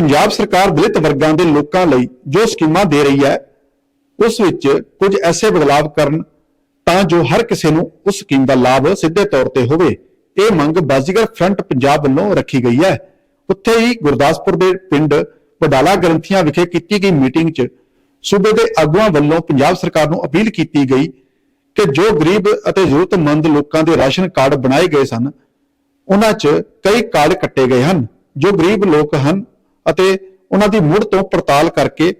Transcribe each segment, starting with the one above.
ਪੰਜਾਬ ਸਰਕਾਰ ਦਲਿਤ ਵਰਗਾਂ ਦੇ ਲੋਕਾਂ ਲਈ ਜੋ ਸਕੀਮਾਂ ਦੇ ਰਹੀ ਹੈ, ਉਸ ਵਿੱਚ ਕੁਝ ਐਸੇ ਬਦਲਾਵ ਕਰਨ ਤਾਂ ਜੋ ਹਰ ਕਿਸੇ ਨੂੰ ਉਸ ਸਕੀਮ ਦਾ ਲਾਭ ਸਿੱਧੇ ਤੌਰ ਤੇ ਹੋਵੇ। ਇਹ ਮੰਗ ਬਾਜ਼ੀਗਰ ਫਰੰਟ ਪੰਜਾਬ ਵੱਲੋਂ ਰੱਖੀ ਗਈ ਹੈ। ਉੱਥੇ ਹੀ ਗੁਰਦਾਸਪੁਰ ਦੇ ਪਿੰਡ ਵਡਾਲਾ ਗ੍ਰੰਥੀਆਂ ਵਿਖੇ ਕੀਤੀ ਗਈ ਮੀਟਿੰਗ 'ਚ ਸੂਬੇ ਦੇ ਆਗੂਆਂ ਵੱਲੋਂ ਪੰਜਾਬ ਸਰਕਾਰ ਨੂੰ ਅਪੀਲ ਕੀਤੀ ਗਈ ਕਿ ਜੋ ਗਰੀਬ ਅਤੇ ਜ਼ਰੂਰਤਮੰਦ ਲੋਕਾਂ ਦੇ ਰਾਸ਼ਨ ਕਾਰਡ ਬਣਾਏ ਗਏ ਸਨ, ਉਹਨਾਂ 'ਚ ਕਈ ਕਾਰਡ ਕੱਟੇ ਗਏ ਹਨ। ਜੋ ਗਰੀਬ ਲੋਕ ਹਨ ਅਤੇ ਉਹਨਾਂ ਦੀ ਮੁੜ ਤੋਂ ਪੜਤਾਲ ਕਰਕੇ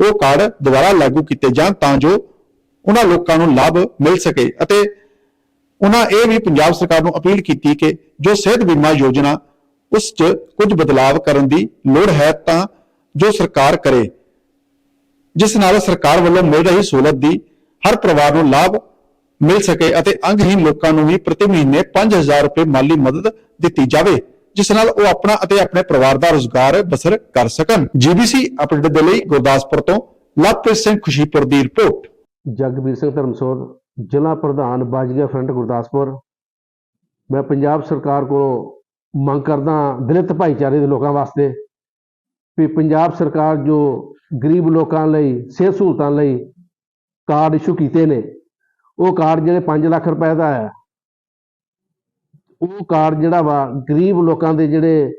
ਉਹ ਕਾਰਡ ਦੁਬਾਰਾ ਲਾਗੂ ਕੀਤੇ ਜਾਣ ਤਾਂ ਜੋ ਉਹਨਾਂ ਲੋਕਾਂ ਨੂੰ ਲਾਭ ਮਿਲ ਸਕੇ ਅਤੇ ਉਹਨਾਂ ਇਹ ਵੀ ਪੰਜਾਬ ਸਰਕਾਰ ਨੂੰ ਅਪੀਲ ਕੀਤੀ ਕਿ ਜੋ ਸਿਹਤ ਬੀਮਾ ਯੋਜਨਾ ਉਸ 'ਚ ਕੁਝ ਬਦਲਾਵ ਕਰਨ ਦੀ ਲੋੜ ਹੈ ਤਾਂ ਜੋ ਸਰਕਾਰ ਕਰੇ, ਜਿਸ ਨਾਲ ਸਰਕਾਰ ਵੱਲੋਂ ਮਿਲ ਰਹੀ ਸਹੂਲਤ ਦੀ ਹਰ ਪਰਿਵਾਰ ਨੂੰ ਲਾਭ ਮਿਲ ਸਕੇ ਅਤੇ ਅੰਗਹੀਨ ਲੋਕਾਂ ਨੂੰ ਵੀ ਪ੍ਰਤੀ ਮਹੀਨੇ 5000 ਰੁਪਏ ਮਾਲੀ ਮਦਦ ਦਿੱਤੀ ਜਾਵੇ। ਜਿਸ ਨਾਲ ਉਹ ਆਪਣਾ ਅਤੇ ਆਪਣੇ ਪਰਿਵਾਰ ਦਾ ਰੋਜ਼ਗਾਰ ਬਸਰ ਕਰ ਸਕਣ। ਜੀਬੀਸੀ ਅਪਡੇਟ ਦੇ ਲਈ ਗੁਰਦਾਸਪੁਰ ਤੋਂ ਲਵਪ੍ਰੀਤ ਸਿੰਘ ਖੁਸ਼ੀਪੁਰ ਦੀ ਰਿਪੋਰਟ। ਜਗਬੀਰ ਸਿੰਘ ਧਰਮਸੋਰ ਜ਼ਿਲ੍ਹਾ ਪ੍ਰਧਾਨ ਬਾਜੀਆ ਫਰੰਟ ਗੁਰਦਾਸਪੁਰ। ਮੈਂ ਪੰਜਾਬ ਸਰਕਾਰ ਕੋਲੋਂ ਮੰਗ ਕਰਦਾ ਦਲਿਤ ਭਾਈਚਾਰੇ ਦੇ ਲੋਕਾਂ ਵਾਸਤੇ ਵੀ ਪੰਜਾਬ ਸਰਕਾਰ ਜੋ ਗਰੀਬ ਲੋਕਾਂ ਲਈ, ਸਿਹਤ ਸਹੂਲਤਾਂ ਲਈ ਕਾਰਡ ਇਸ਼ੂ ਕੀਤੇ ਨੇ, ਉਹ ਕਾਰਡ ਜਿਹੜੇ 5 ਲੱਖ ਰੁਪਏ ਦਾ ਹੈ ਉਹ ਕਾਰਡ ਜਿਹੜਾ ਵਾ, ਗਰੀਬ ਲੋਕਾਂ ਦੇ ਜਿਹੜੇ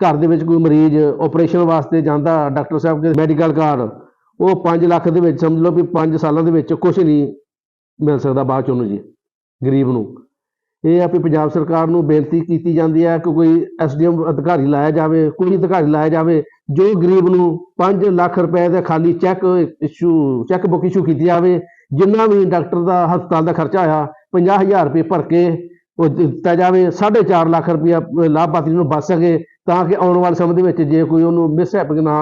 ਘਰ ਦੇ ਵਿੱਚ ਕੋਈ ਮਰੀਜ਼ ਆਪਰੇਸ਼ਨ ਵਾਸਤੇ ਜਾਂਦਾ ਡਾਕਟਰ ਸਾਹਿਬ ਦੇ ਮੈਡੀਕਲ ਕਾਰਡ, ਉਹ 5 ਲੱਖ ਦੇ ਵਿੱਚ ਸਮਝ ਲਓ ਵੀ 5 ਸਾਲਾਂ ਦੇ ਵਿੱਚ ਕੁਝ ਨਹੀਂ ਮਿਲ ਸਕਦਾ ਬਾਅਦ ਚ ਉਹਨੂੰ ਜੀ, ਗਰੀਬ ਨੂੰ। ਇਹ ਆ ਵੀ ਪੰਜਾਬ ਸਰਕਾਰ ਨੂੰ ਬੇਨਤੀ ਕੀਤੀ ਜਾਂਦੀ ਹੈ ਕਿ ਕੋਈ ਐਸਡੀਐਮ ਅਧਿਕਾਰੀ ਲਾਇਆ ਜਾਵੇ, ਕੋਈ ਅਧਿਕਾਰੀ ਲਾਇਆ ਜਾਵੇ, ਜੋ ਗਰੀਬ ਨੂੰ 5 ਲੱਖ ਰੁਪਏ ਦਾ ਖਾਲੀ cheque issue cheque book issue ਕੀਤੀ ਜਾਵੇ, ਜਿੰਨਾ ਵੀ ਡਾਕਟਰ ਦਾ ਹਸਪਤਾਲ ਦਾ ਖਰਚਾ ਆਇਆ 50000 ਰੁਪਏ ਭਰ ਕੇ ਉਹ ਦਿੱਤਾ ਜਾਵੇ 4.5 ਲੱਖ ਰੁਪਇਆ ਲਾਭਪਾਤਰੀ ਨੂੰ ਬਚ ਸਕੇ ਤਾਂ ਕਿ ਆਉਣ ਵਾਲੇ ਸਮੇਂ ਦੇ ਵਿੱਚ ਜੇ ਕੋਈ ਉਹਨੂੰ ਮਿਸਹੈਪਿੰਗ ਨਾ,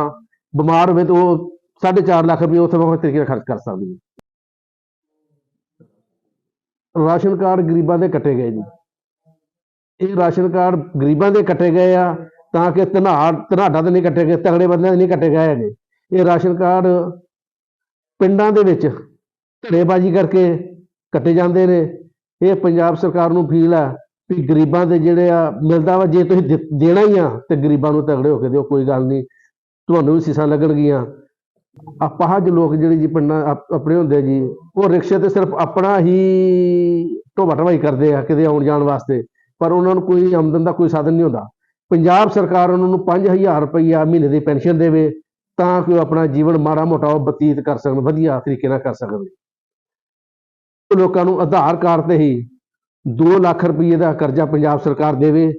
ਬਿਮਾਰ ਹੋਵੇ ਤਾਂ ਉਹ 4.5 ਲੱਖ ਰੁਪਏ ਉੱਥੇ ਬਹੁਤ ਤਰੀਕੇ ਨਾਲ ਖਰਚ ਕਰ ਸਕਦੀ ਹੈ। ਰਾਸ਼ਨ ਕਾਰਡ ਗਰੀਬਾਂ ਦੇ ਕੱਟੇ ਗਏ ਜੀ। ਇਹ ਰਾਸ਼ਨ ਕਾਰਡ ਗਰੀਬਾਂ ਦੇ ਕੱਟੇ ਗਏ ਆ ਤਾਂ ਕਿ ਧਨਾੜ, ਧਨਾਡਾ ਤੇ ਨਹੀਂ ਕੱਟੇ ਗਏ, ਤਗੜੇ ਬੰਦਿਆਂ ਦੇ ਨਹੀਂ ਕੱਟੇ ਗਏ ਹੈਗੇ। ਇਹ ਰਾਸ਼ਨ ਕਾਰਡ ਪਿੰਡਾਂ ਦੇ ਵਿੱਚ ਧੜੇਬਾਜ਼ੀ ਕਰਕੇ ਕੱਟੇ ਜਾਂਦੇ ਨੇ। ਇਹ ਪੰਜਾਬ ਸਰਕਾਰ ਨੂੰ ਫੀਲ ਆ ਵੀ ਗਰੀਬਾਂ ਦੇ ਜਿਹੜੇ ਆ ਮਿਲਦਾ ਵਾ, ਜੇ ਤੁਸੀਂ ਦੇ- ਦੇਣਾ ਹੀ ਆ, ਤੇ ਗਰੀਬਾਂ ਨੂੰ ਤਗੜੇ ਹੋ ਕੇ ਦਿਓ, ਕੋਈ ਗੱਲ ਨਹੀਂ। ਤੁਹਾਨੂੰ ਵੀ ਸੀਸਾਂ ਲੱਗਣਗੀਆਂ। ਅਪਾਹਜ ਲੋਕ ਜਿਹੜੇ ਜੀ ਪਿੰਡਾਂ ਆਪਣੇ ਹੁੰਦੇ ਜੀ, ਉਹ ਰਿਕਸ਼ੇ ਤੇ ਸਿਰਫ ਆਪਣਾ ਹੀ ਢੋਬਾ ਢਵਾਈ ਕਰਦੇ ਆ, ਕਿਤੇ ਆਉਣ ਜਾਣ ਵਾਸਤੇ। ਪਰ ਉਹਨਾਂ ਨੂੰ ਕੋਈ ਆਮਦਨ ਦਾ ਕੋਈ ਸਾਧਨ ਨਹੀਂ ਹੁੰਦਾ। ਪੰਜਾਬ ਸਰਕਾਰ ਉਹਨਾਂ ਨੂੰ 5000 ਰੁਪਈਆ ਮਹੀਨੇ ਦੀ ਪੈਨਸ਼ਨ ਦੇਵੇ, ਤਾਂ ਕਿ ਉਹ ਆਪਣਾ ਜੀਵਨ ਮਾੜਾ ਮੋਟਾ ਉਹ ਬਤੀਤ ਕਰ ਸਕਣ, ਵਧੀਆ ਤਰੀਕੇ ਨਾਲ ਕਰ ਸਕਣ। ਲੋਕਾਂ ਨੂੰ ਆਧਾਰ ਕਾਰਡ ਤੇ ਹੀ 2 ਲੱਖ ਰੁਪਏ ਦਾ ਕਰਜ਼ਾ ਪੰਜਾਬ ਸਰਕਾਰ ਦੇਵੇ,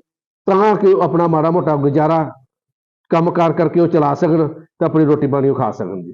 ਤਾਂ ਕਿ ਉਹ ਆਪਣਾ ਮਾੜਾ ਮੋਟਾ ਗੁਜ਼ਾਰਾ ਕੰਮਕਾਰ ਕਰਕੇ ਉਹ ਚਲਾ ਸਕਣ ਤੇ ਆਪਣੀ ਰੋਟੀ ਪਾਣੀ ਉਹ ਖਾ ਸਕਣ ਜੀ।